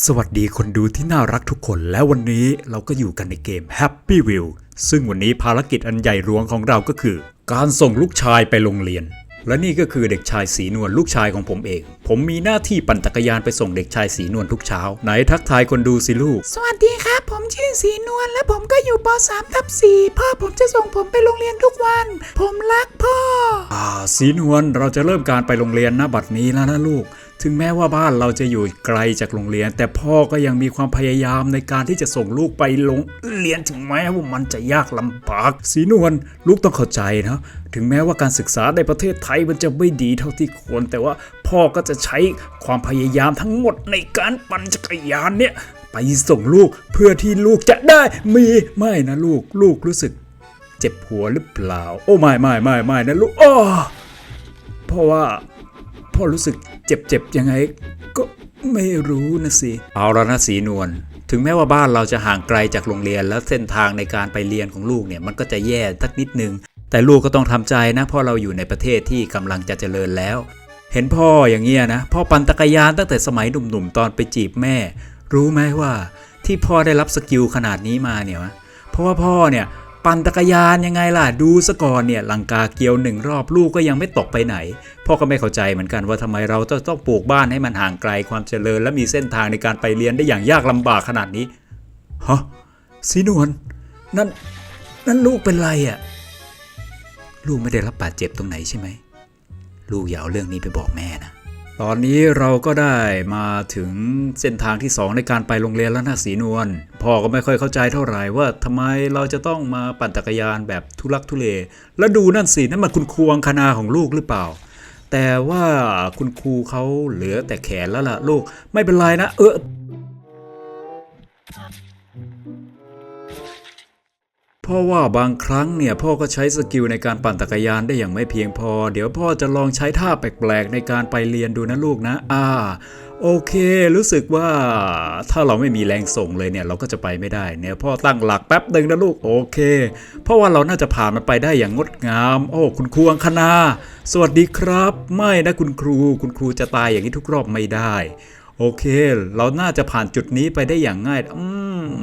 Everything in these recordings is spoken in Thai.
สวัสดีคนดูที่น่ารักทุกคนและวันนี้เราก็อยู่กันในเกม Happy Wheel ซึ่งวันนี้ภารกิจอันใหญ่หลวงของเราก็คือ การส่งลูกชายไปโรงเรียน และนี่ก็คือเด็กชายสีนวลลูกชายของผมเอง ผมมีหน้าที่ปั่นจักรยานไปส่งเด็กชายสีนวลทุกเช้า ไหนทักทายคนดูสิลูก สวัสดีครับ ผมชื่อสีนวลและผมก็อยู่ป .3 ทับ4พ่อผมจะส่งผมไปโรงเรียนทุกวัน ผมรักพ่อ อ่าสีนวลเราจะเริ่มการไปโรงเรียนนะบัดนี้แล้วนะลูกถึงแม้ว่าบ้านเราจะอยู่ไกลจากโรงเรียน แต่พ่อก็ยังมีความพยายามในการที่จะส่งลูกไปโรงเรียนถึงแม้ว่ามันจะยากลำบากสีนวลลูกต้องเข้าใจนะถึงแม้ว่าการศึกษาในประเทศไทยมันจะไม่ดีเท่าที่ควร แต่ว่าพ่อก็จะใช้ความพยายามทั้งหมดในการปั่นจักรยานเนี่ยไปส่งลูกเพื่อที่ลูกจะได้มีไม่นะลูกลูกรู้สึก เจ็บหัวหรือเปล่า โอ้ไม่ไม่ไม่ไม่นะลูกอ้อเพราะว่า พ่อรู้สึกเจ็บเจ็บยังไง ก็ไม่รู้นะสิ เอาแล้วนะสีนวลถึงแม้ว่าบ้านเราจะห่างไกลจากโรงเรียน แล้วเส้นทางในการไปเรียนของลูกเนี่ยมันก็จะแย่สักนิดนึง แต่ลูกก็ต้องทำใจนะเพราะเราอยู่ในประเทศที่กำลังจะเจริญแล้ว เห็นพ่ออย่างเงี้ยนะ พ่อปั่นจักรยานตั้งแต่สมัยหนุ่มๆตอนไปจีบแม่ รู้ไหมว่าที่พ่อได้รับสกิลขนาดนี้มาเนี่ยวะเพราะว่าพ่อเนี่ย ปั่นจักรยานยังไงล่ะดูซะก่อนเนี่ยลังกาเกียวหนึ่งรอบลูกก็ยังไม่ตกไปไหน พ่อก็ไม่เข้าใจเหมือนกันว่าทำไมเราต้องต้องปลูกบ้านให้มันห่างไกลความเจริญ และมีเส้นทางในการไปเรียนได้อย่างยากลำบากขนาดนี้ฮะสีนวลนั่นนั่นลูกเป็นไรอะ่ะลูกไม่ได้รับบาดเจ็บตรงไหนใช่ไหมลูกอย่าเอาเรื่องนี้ไปบอกแม่นะ ตอนนี้เราก็ได้มาถึงเส้นทางที่ 2 ในการไปโรงเรียนแล้วนะสีนวลพ่อก็ไม่ค่อยเข้าใจเท่าไหร่ว่าทำไมเราจะต้องมาปั่นจักรยานแบบทุลักทุเล แล้วดูนั่นสินั่นมันคุณครูอังคณาของลูกหรือเปล่า แต่ว่าคุณครูเขาเหลือแต่แขนแล้วล่ะลูกไม่เป็นไรนะ เออ ราะว่าบางครั้งเนี่ยพ่อก็ใช้สกิลในการปั่นจักรยานได้อย่างไม่เพียงพอ เดี๋ยวพ่อจะลองใช้ท่าแปลกๆในการไปเรียนดูนะลูกนะ อ่า โอเค รู้สึกว่าถ้าเราไม่มีแรงส่งเลยเนี่ยเราก็จะไปไม่ได้เนี่ยพ่อตั้งหลักแป๊บหนึ่งนะลูกโอเค เพราะว่าเราน่าจะผ่านมันไปได้อย่างงดงาม โอ้คุณครูอังคณาสวัสดีครับ ไม่นะคุณครู คุณครูจะตายอย่างนี้ทุกรอบไม่ได้ โอเค เราน่าจะผ่านจุดนี้ไปได้อย่างง่ายอืม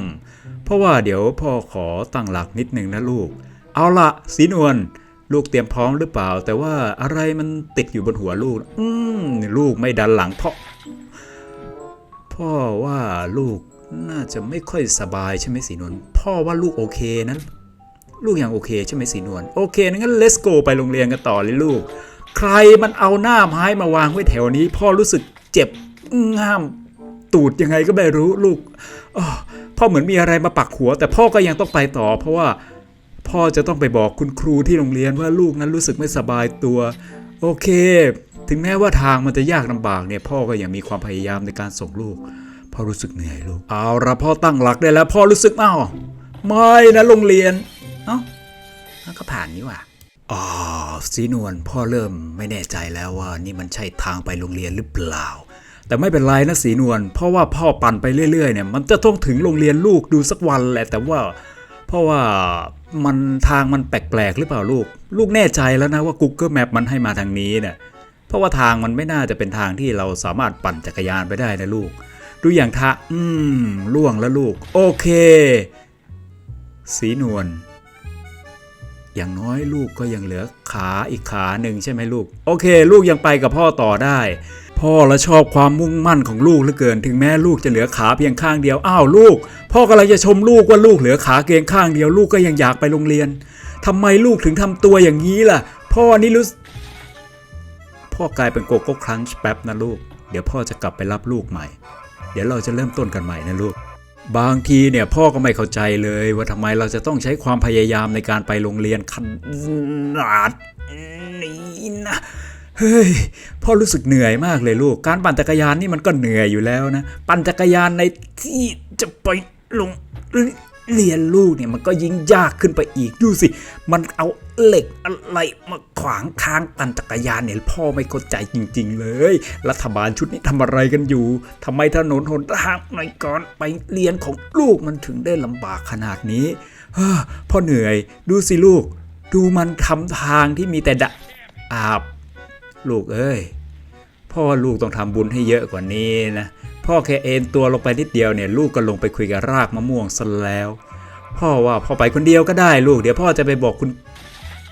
ราะว่าเดี๋ยวพ่อขอตั้งหลักนิดนึงนะลูก เอาละสีนวลลูกเตรียมพร้อมหรือเปล่า แต่ว่าอะไรมันติดอยู่บนหัวลูก อืมลูกไม่ดันหลังเพราะพ่อว่าลูกน่าจะไม่ค่อยสบายใช่ไหมสีนวลพ่อว่าลูกโอเคนั้น ลูกยังโอเคใช่ไหมสีนวลโอเคงั้น let's go ไปโรงเรียนกันต่อเลยลูก ใครมันเอาหน้าไม้มาวางไว้แถวนี้ พ่อรู้สึกเจ็บง่าม ตูดยังไงก็ไม่รู้ลูกอ้อ พ่อเหมือนมีอะไรมาปักหัว แต่พ่อก็ยังต้องไปต่อ เพราะว่าพ่อจะต้องไปบอกคุณครูที่โรงเรียนว่าลูกนั้นรู้สึกไม่สบายตัว โอเค ถึงแม้ว่าทางมันจะยากลำบากเนี่ยพ่อก็ยังมีความพยายามในการส่งลูกพ่อรู้สึกเหนื่อยลูกเอาละพ่อตั้งหลักได้แล้ว พ่อรู้สึกเอ้าไม่นะโรงเรียนเอ้ามันก็ผ่านนี่หว่าอ๋อสีนวลพ่อเริ่มไม่แน่ใจแล้วว่านี่มันใช่ทางไปโรงเรียนหรือเปล่า แต่ไม่เป็นไรนะสีนวลเพราะว่าพ่อปั่นไปเรื่อยๆเนี่ยมันจะต้องถึงโรงเรียนลูกดูสักวันแหละแต่ว่า เพราะว่ามันทางมันแปลกๆหรือเปล่าลูก ลูกแน่ใจแล้วนะว่า Google Map มันให้มาทางนี้เนี่ยเพราะว่าทางมันไม่น่าจะเป็นทางที่เราสามารถปั่นจักรยานไปได้นะลูก ดูอย่างทะอืมล่วงแล้วลูก โอเค สีนวลอย่างน้อยลูกก็ยังเหลือขาอีกขาหนึ่งใช่ไหมลูก โอเค ลูกยังไปกับพ่อต่อได้ พ่อละชอบความมุ่งมั่นของลูกเหลือเกิน ถึงแม้ลูกจะเหลือขาเพียงข้างเดียว อ้าวลูก พ่อกำลังจะชมลูกว่าลูกเหลือขาเพียงข้างเดียวลูกก็ยังอยากไปโรงเรียนทำไมลูกถึงทำตัวอย่างนี้ล่ะ พ่อนี่รู้พ่อกลายเป็นโกโก้ครันช์แป๊บนะลูก เดี๋ยวพ่อจะกลับไปรับลูกใหม่ เดี๋ยวเราจะเริ่มต้นกันใหม่นะลูก บางทีเนี่ยพ่อก็ไม่เข้าใจเลยว่าทำไมเราจะต้องใช้ความพยายามในการไปโรงเรียนขนาดนี้นะ เฮ้ยพ่อรู้สึกเหนื่อยมากเลยลูก การปั่นจักรยานนี่มันก็เหนื่อยอยู่แล้วนะ ปั่นจักรยานในที่จะไปลงเรียนลูกเนี่ยมันก็ยิ่งยากขึ้นไปอีกดูสิ มันเอาเหล็กอะไรมาขวางทางปั่นจักรยานเนี่ยพ่อไม่เข้าใจจริง ๆ เลย รัฐบาลชุดนี้ทำอะไรกันอยู่ทำไมถนนหนทางในก่อนไปเรียนของลูกมันถึงได้ลำบากขนาดนี้พ่อเหนื่อย ดูสิลูก ดูมันทำทางที่มีแต่ดะอาบ ลูกเอ้ยพ่อว่าลูกต้องทำบุญให้เยอะกว่านี้นะพ่อแค่เอนตัวลงไปนิดเดียวเนี่ยลูกก็ลงไปคุยกับรากมะม่วงซะแล้ว พ่อว่าพ่อไปคนเดียวก็ได้ลูก เดี๋ยวพ่อจะไปบอกคุณ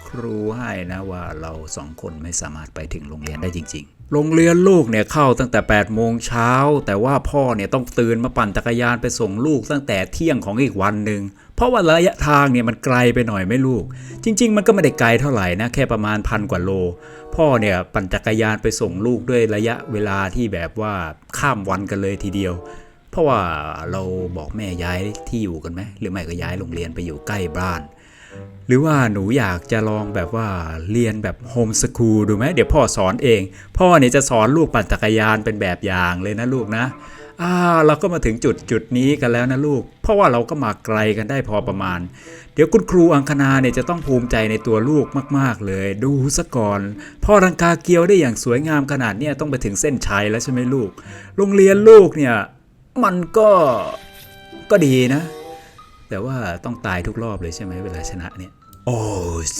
ครูให้นะว่าเราสองคนไม่สามารถไปถึงโรงเรียนได้จริง ๆ โรงเรียนลูกเนี่ยเข้าตั้งแต่8โมงเช้า แต่ว่าพ่อเนี่ยต้องตื่นมาปั่นจักรยานไปส่งลูกตั้งแต่เที่ยงของอีกวันหนึ่ง เพราะว่าระยะทางเนี่ยมันไกลไปหน่อยไม่ลูก จริง ๆ มันก็ไม่ได้ไกลเท่าไหร่นะแค่ประมาณพันกว่าโล พ่อเนี่ยปั่นจักรยานไปส่งลูกด้วยระยะเวลาที่แบบว่าข้ามวันกันเลยทีเดียว เพราะว่าเราบอกแม่ย้ายที่อยู่กันไหมหรือไม่ก็ย้ายโรงเรียนไปอยู่ใกล้บ้านหรือว่าหนูอยากจะลองแบบว่าเรียนแบบโฮมสคูลดูไหมเดี๋ยวพ่อสอนเอง พ่อเนี่ยจะสอนลูกปั่นจักรยานเป็นแบบอย่างเลยนะลูกนะ อ่าเราก็มาถึงจุดจุดนี้กันแล้วนะลูก เพราะว่าเราก็มาไกลกันได้พอประมาณ เดี๋ยวคุณครูอังคณาเนี่ยจะต้องภูมิใจในตัวลูกมาก ๆ เลย ดูซะก่อนพ่อรังกาเกียวได้อย่างสวยงามขนาดเนี้ยต้องไปถึงเส้นชัยแล้วใช่ไหมลูก โรงเรียนลูกเนี่ยมันก็ก็ดีนะ แต่ว่าต้องตายทุกรอบเลยใช่ไหมเวลาชนะเนี่ย โอ้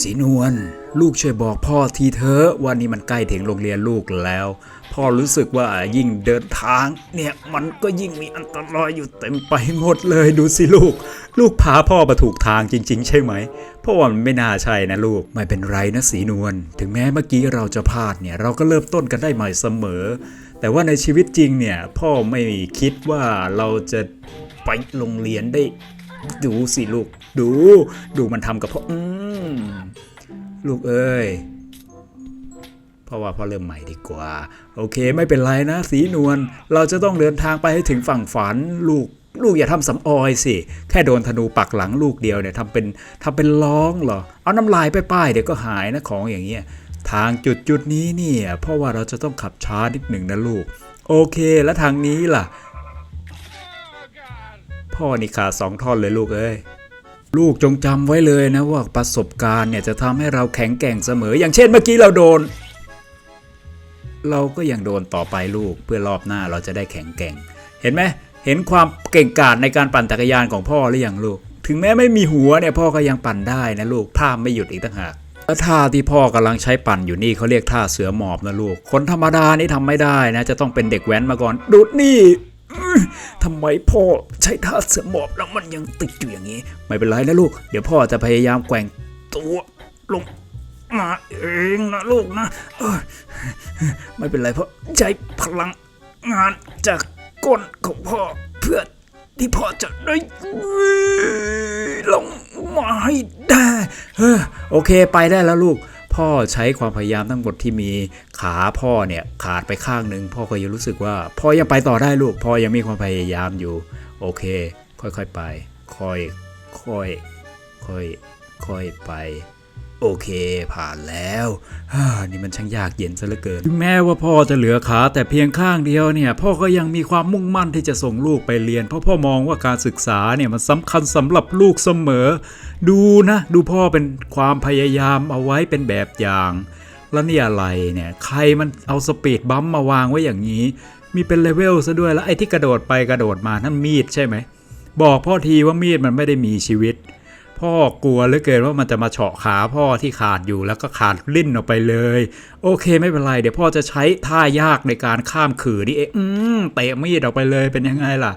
สีนวลลูกช่วยบอกพ่อทีเถอะว่านี่มันใกล้ถึงโรงเรียนลูกแล้ว พ่อรู้สึกว่ายิ่งเดินทาง เนี่ยมันก็ยิ่งมีอันตรายอยู่เต็มไปหมดเลยดูสิลูก ลูกพาพ่อมาถูกทางจริง ๆ ใช่ไหมเพราะว่ามันไม่น่าใช่นะลูกไม่เป็นไรนะสีนวลถึงแม้เมื่อกี้เราจะพลาดเนี่ยเราก็เริ่มต้นกันได้ใหม่เสมอ แต่ว่าในชีวิตจริงเนี่ยพ่อไม่คิดว่าเราจะไปโรงเรียนได้ดูสิลูก ดู ดูมันทำกับพ่ออืมลูกเอ้ยเพราะว่าพ่อเริ่มใหม่ดีกว่า โอเค ไม่เป็นไรนะ สีนวลเราจะต้องเดินทางไปให้ถึงฝั่งฝันลูกลูกอย่าทำสำออยสิ แค่โดนธนูปักหลังลูกเดียวเนี่ยทำเป็นทำเป็นร้องเหรอ เอาน้ำลายไปป้ายเดี๋ยวก็หายนะของอย่างเงี้ยทางจุดจุดนี้เนี่ยเพราะว่าเราจะต้องขับช้านิดหนึ่งนะลูก โอเค แล้วทางนี้ล่ะ พ่อนี่ขาสองท่อนเลยลูกเอ้ย ลูกจงจำไว้เลยนะว่าประสบการณ์เนี่ยจะทำให้เราแข็งแกร่งเสมอ อย่างเช่นเมื่อกี้เราโดน เราก็ยังโดนต่อไปลูกเพื่อรอบหน้าเราจะได้แข็งแกร่ง เห็นไหมเห็นความเก่งกาจในการปั่นจักรยานของพ่อหรือยังลูก ถึงแม้ไม่มีหัวเนี่ยพ่อก็ยังปั่นได้นะลูกพลาไม่หยุดอีกต่างหากแล้วท่าที่พ่อกำลังใช้ปั่นอยู่นี่เขาเรียกท่าเสือหมอบนะลูก คนธรรมดานี่ทำไม่ได้นะ จะต้องเป็นเด็กแว้นมาก่อนดูดนี่ ทำไมพ่อใช้ท่าเสือหมอบแล้วมันยังติดอยู่อย่างนี้ ไม่เป็นไรนะลูก เดี๋ยวพ่อจะพยายามแกว่งตัวลงมาเองนะลูกนะเออไม่เป็นไรเพราะใช้พลังงานจากก้นของพ่อเพื่อที่พ่อจะได้ลงมาให้ได้เออโอเคไปได้แล้วลูก พ่อใช้ความพยายามทั้งหมดที่มีขาพ่อเนี่ยขาดไปข้างหนึ่งพ่อก็ยังรู้สึกว่าพ่อยังไปต่อได้ลูกพ่อยังมีความพยายามอยู่ โอเค ค่อยๆไป ค่อยค่อยค่อยค่อยไป โอเคผ่านแล้วนี่มันช่างยากเย็นซะเหลือเกิน ถึงแม้ว่าพ่อจะเหลือขาแต่เพียงข้างเดียวเนี่ย พ่อก็ยังมีความมุ่งมั่นที่จะส่งลูกไปเรียน เพราะพ่อมองว่าการศึกษาเนี่ยมันสำคัญสำหรับลูกเสมอ ดูนะ ดูพ่อเป็นความพยายามเอาไว้เป็นแบบอย่าง แล้วนี่อะไรเนี่ย ใครมันเอาสปีดบัมมาวางไว้อย่างนี้ มีเป็นเลเวลซะด้วยแล้วไอ้ที่กระโดดไปกระโดดมานั่นมีดใช่ไหมบอกพ่อทีว่ามีดมันไม่ได้มีชีวิต พ่อกลัวเหลือเกินว่ามันจะมาเฉาะขาพ่อที่ขาดอยู่แล้วก็ขาดลิ้นออกไปเลย โอเคไม่เป็นไร เดี๋ยวพ่อจะใช้ท่ายากในการข้ามขื่อนี่เองอืมเตะมีดออกไปเลยเป็นยังไงล่ะ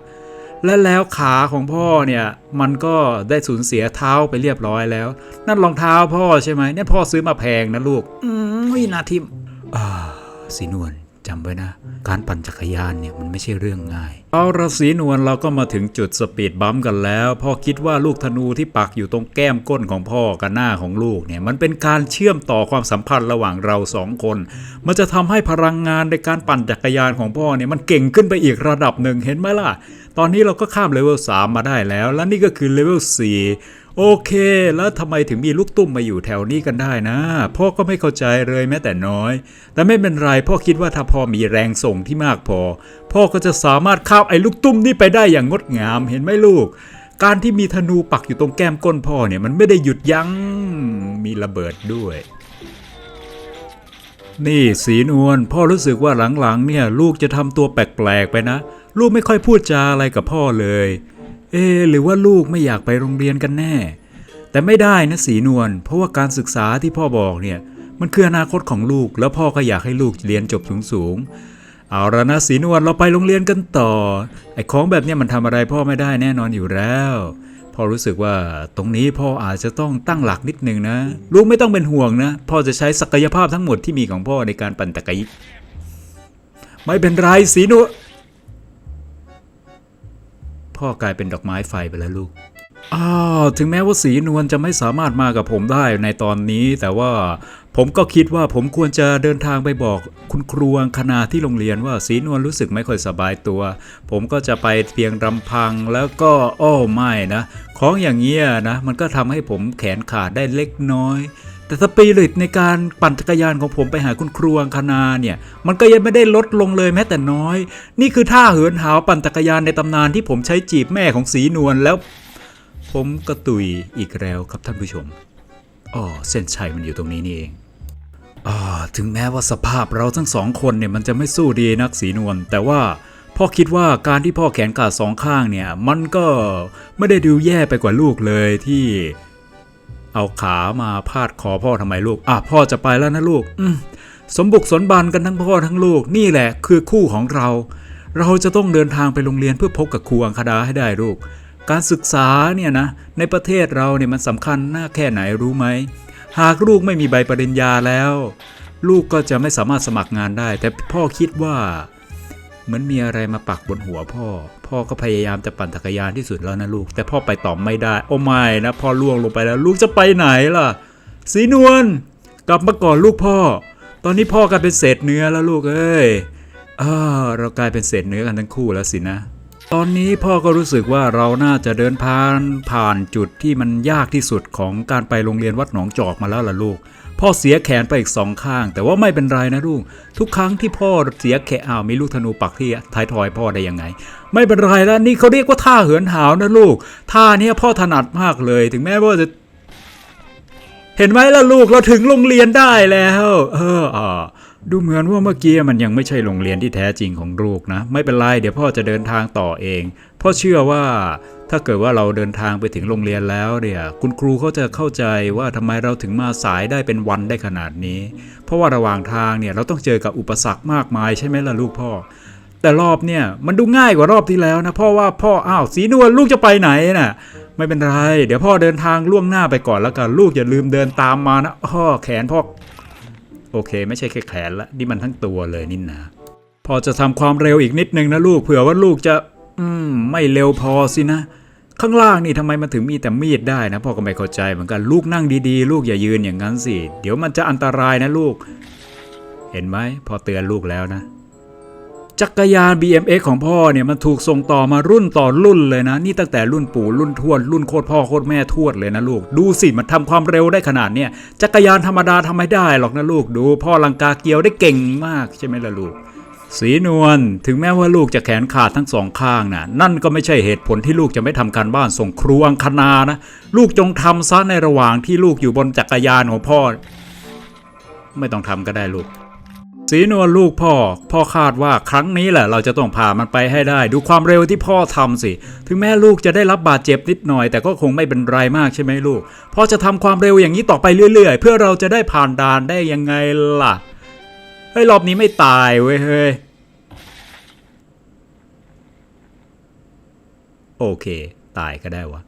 และแล้วขาของพ่อเนี่ยมันก็ได้สูญเสียเท้าไปเรียบร้อยแล้ว นั่นรองเท้าพ่อใช่ไหมเนี่ยพ่อซื้อมาแพงนะลูก อืมวินาทีอ่าสีนวล จำไว้นะ การปั่นจักรยานเนี่ยมันไม่ใช่เรื่องง่าย เอาละสีนวลเราก็มาถึงจุดสปีดบัมป์กันแล้ว พ่อคิดว่าลูกธนูที่ปักอยู่ตรงแก้มก้นของพ่อกับหน้าของลูกเนี่ยมันเป็นการเชื่อมต่อความสัมพันธ์ระหว่างเราสองคน มันจะทำให้พลังงานในการปั่นจักรยานของพ่อเนี่ยมันเก่งขึ้นไปอีกระดับหนึ่งเห็นไหมล่ะ ตอนนี้เราก็ข้ามเลเวล3มาได้แล้ว และนี่ก็คือเลเวล4โอเค แล้วทำไมถึงมีลูกตุ้มมาอยู่แถวนี้กันได้นะ พ่อก็ไม่เข้าใจเลยแม้แต่น้อย แต่ไม่เป็นไรพ่อคิดว่าถ้าพ่อมีแรงส่งที่มากพอ พ่อก็จะสามารถข้ามไอ้ลูกตุ้มนี่ไปได้อย่างงดงามเห็นไหมลูกการที่มีธนูปักอยู่ตรงแก้มก้นพ่อเนี่ยมันไม่ได้หยุดยัง้งมีระเบิดด้วย นี่สีนวลพ่อรู้สึกว่าหลังๆเนี่ยลูกจะทำตัวแปลกๆไปนะ ลูกไม่ค่อยพูดจาอะไรกับพ่อเลย เอ หรือว่าลูกไม่อยากไปโรงเรียนกันแน่ แต่ไม่ได้นะสีนวลเพราะว่าการศึกษาที่พ่อบอกเนี่ย มันคืออนาคตของลูก แล้วพ่อก็อยากให้ลูกเรียนจบสูงๆเอาละนะสีนวลเราไปโรงเรียนกันต่อไอ้ของแบบนี้มันทำอะไรพ่อไม่ได้แน่นอนอยู่แล้วพ่อรู้สึกว่าตรงนี้พ่ออาจจะต้องตั้งหลักนิดนึงนะ ลูกไม่ต้องเป็นห่วงนะ พ่อจะใช้ศักยภาพทั้งหมดที่มีของพ่อในการปั่นจักรยไม่เป็นไรสีนวล พ่อกลายเป็นดอกไม้ไฟไปแล้วลูกอ้าวถึงแม้ว่าสีนวลจะไม่สามารถมากับผมได้ในตอนนี้ แต่ว่าผมก็คิดว่าผมควรจะเดินทางไปบอกคุณครูอังคณาที่โรงเรียนว่าสีนวลรู้สึกไม่ค่อยสบายตัว ผมก็จะไปเพียงรำพังแล้วก็อ้อไม่นะ ของอย่างเงี้ยนะ มันก็ทำให้ผมแขนขาดได้เล็กน้อย แต่สปิริตในการปั่นจักรยานของผมไปหาคุณครูอังคณาเนี่ย มันก็ยังไม่ได้ลดลงเลยแม้แต่น้อย นี่คือท่าเหินหาวปั่นจักรยานในตำนานที่ผมใช้จีบแม่ของสีนวลแล้ว ผมกระตุยอีกแล้วครับท่านผู้ชมอ๋อเส้นชัยมันอยู่ตรงนี้นี่เองอ่าถึงแม้ว่าสภาพเราทั้งสองคนเนี่ยมันจะไม่สู้ดีนักสีนวลแต่ว่าพ่อคิดว่าการที่พ่อแขนขาดสองข้างเนี่ย มันก็ไม่ได้ดูแย่ไปกว่าลูกเลยที่ เอาขามาพาดคอพ่อทำไมลูก อะพ่อจะไปแล้วนะลูก อืมสมบุกสมบันกันทั้งพ่อทั้งลูก นี่แหละคือคู่ของเรา เราจะต้องเดินทางไปโรงเรียนเพื่อพบกับครูอังคดาให้ได้ลูก การศึกษาเนี่ยนะ ในประเทศเราเนี่ยมันสำคัญหน้าแค่ไหนรู้ไหม หากลูกไม่มีใบปริญญาแล้ว ลูกก็จะไม่สามารถสมัครงานได้ แต่พ่อคิดว่า เหมือนมีอะไรมาปักบนหัวพ่อ พ่อก็พยายามจะปั่นจักรยานที่สุดแล้วนะลูก แต่พ่อไปต่อไม่ได้ โอ้ไม่นะพ่อล่วงลงไปแล้ว ลูกจะไปไหนล่ะ สีนวลกลับมาก่อนลูกพ่อ ตอนนี้พ่อกลายเป็นเศษเนื้อแล้วลูกเอ้ยอ่าเรากลายเป็นเศษเนื้อกันทั้งคู่แล้วสินะ ตอนนี้พ่อก็รู้สึกว่าเราน่าจะเดินผ่านผ่านจุดที่มันยากที่สุดของการไปโรงเรียนวัดหนองจอกมาแล้วล่ะลูก พ่อเสียแขนไปอีกสองข้าง แต่ว่าไม่เป็นไรนะลูก ทุกครั้งที่พ่อเสียแขนอ้าวมีลูกธนูปักที่ท้ายทอยพ่อได้ยังไง ไม่เป็นไรแล้วนี่เขาเรียกว่าท่าเหินหาวนะลูก ท่าเนี้ยพ่อถนัดมากเลย ถึงแม้ว่าจะ เห็นไหมล่ะลูกเราถึงโรงเรียนได้แล้ว เอออ่า ดูเหมือนว่าเมื่อกี้มันยังไม่ใช่โรงเรียนที่แท้จริงของลูกนะ ไม่เป็นไร เดี๋ยวพ่อจะเดินทางต่อเอง พ่อเชื่อว่าถ้าเกิดว่าเราเดินทางไปถึงโรงเรียนแล้วเนี่ยคุณครูเขาจะเข้าใจว่าทำไมเราถึงมาสายได้เป็นวันได้ขนาดนี้ เพราะว่าระหว่างทางเนี่ยเราต้องเจอกับอุปสรรคมากมายใช่ไหมล่ะลูกพ่อ แต่รอบเนี่ยมันดูง่ายกว่ารอบที่แล้วนะพ่อว่าพ่ออ้าวสีนวลลูกจะไปไหนน่ะไม่เป็นไร เดี๋ยวพ่อเดินทางล่วงหน้าไปก่อนแล้วกันลูกอย่าลืมเดินตามมานะพ่อแขนพ่อ โอเค ไม่ใช่แค่แขนละนี่มันทั้งตัวเลยนินนาพอจะทำความเร็วอีกนิดนึงนะลูกเผื่อว่าลูกจะ อืม ไม่เร็วพอสินะ ข้างล่างนี่ทำไมมันถึงมีแต่มีดได้นะพ่อก็ไม่เข้าใจเหมือนกันลูกนั่งดีๆ ลูกอย่ายืนอย่างนั้นสิ เดี๋ยวมันจะอันตรายนะลูก เห็นไหมพอเตือนลูกแล้วนะ จักรยาน BMX ของพ่อเนี่ยมันถูกส่งต่อมารุ่นต่อรุ่นเลยนะ นี่ตั้งแต่รุ่นปู่รุ่นทวดรุ่นโคตรพ่อโคตรแม่ทวดเลยนะลูก ดูสิมันทำความเร็วได้ขนาดเนี้ยจักรยานธรรมดาทำไม่ได้หรอกนะลูกดู พ่อลังกาเกียวได้เก่งมากใช่ไหมล่ะลูกสีนวลถึงแม้ว่าลูกจะแขนขาดทั้งสองข้างนะนั่นก็ไม่ใช่เหตุผลที่ลูกจะไม่ทำการบ้านส่งครูอังคณานะ ลูกจงทำซะในระหว่างที่ลูกอยู่บนจักรยานของพ่อ ไม่ต้องทำก็ได้ลูก สีนวลลูกพ่อ พ่อคาดว่าครั้งนี้แหละเราจะต้องพามันไปให้ได้ ดูความเร็วที่พ่อทำสิ ถึงแม้ลูกจะได้รับบาดเจ็บนิดหน่อย แต่ก็คงไม่เป็นไรมากใช่ไหมลูก พ่อจะทำความเร็วอย่างนี้ต่อไปเรื่อย ๆ เพื่อเราจะได้ผ่านด่านได้ยังไงล่ะ เฮ้ยรอบนี้ไม่ตายเว้ยเฮ้ย โอเค ตายก็ได้วะ